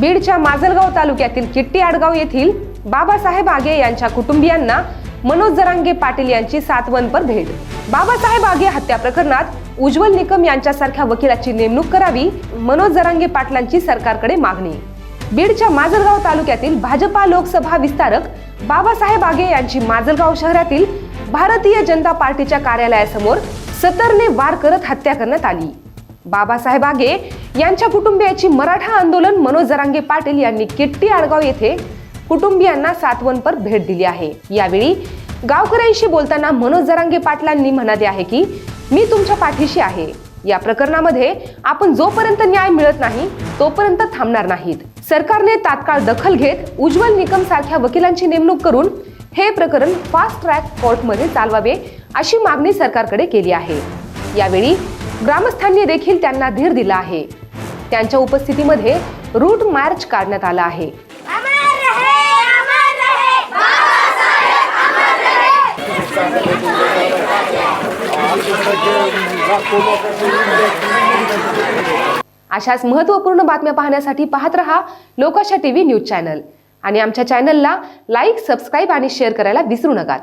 बीडच्या माजलगाव तालुक्यातील किट्टी आडगाव येथील बाबासाहेब आगे यांच्या कुटुंबियांना मनोज जरांगे पाटील यांची सातवनपर भेट. बाबासाहेब आगे हत्या प्रकरणात उज्ज्वल निकम यांच्यासारख्या वकिलाची नेमणूक करावी मनोज जरांगे पाटलांची सरकारकडे मागणी. बीडच्या माजलगाव तालुक्यातील भाजपा लोकसभा विस्तारक बाबासाहेब आगे यांची माजलगाव शहरातील भारतीय जनता पार्टीच्या कार्यालयासमोर सतरने वार करत हत्या करण्यात आली. बाबासाहेब आगे यांच्या कुटुंबियाची मराठा आंदोलन मनोज जरांगे पाटील यांनी किट्टी आडगाव येथे कुटुंबियांना सातवनपर भेट दिली आहे. यावेळी गावकऱ्यांशी बोलताना मनोज जरांगे पाटलांनी म्हणाले आहे की मी तुमच्या पाठीशी आहे. या प्रकरणामध्ये आपण जोपर्यंत न्याय मिळत नाही तोपर्यंत थांबणार नाहीत. सरकारने तात्काळ दखल घेत उज्ज्वल निकम सारख्या वकिलांची नेमणूक करून हे प्रकरण फास्ट ट्रॅक कोर्टमध्ये चालवावे अशी मागणी सरकारकडे केली आहे. यावेळी ग्रामस्थांनी देखील त्यांना धीर दिला आहे. त्यांच्या उपस्थितीमध्ये रूट मार्च काढण्यात आला आहे. अशाच महत्त्वपूर्ण बातम्या पाहण्यासाठी पाहत रहा लोकाशा टीव्ही न्यूज चॅनल. आणि आमच्या चॅनलला लाईक सबस्क्राईब आणि शेअर करायला विसरू नका.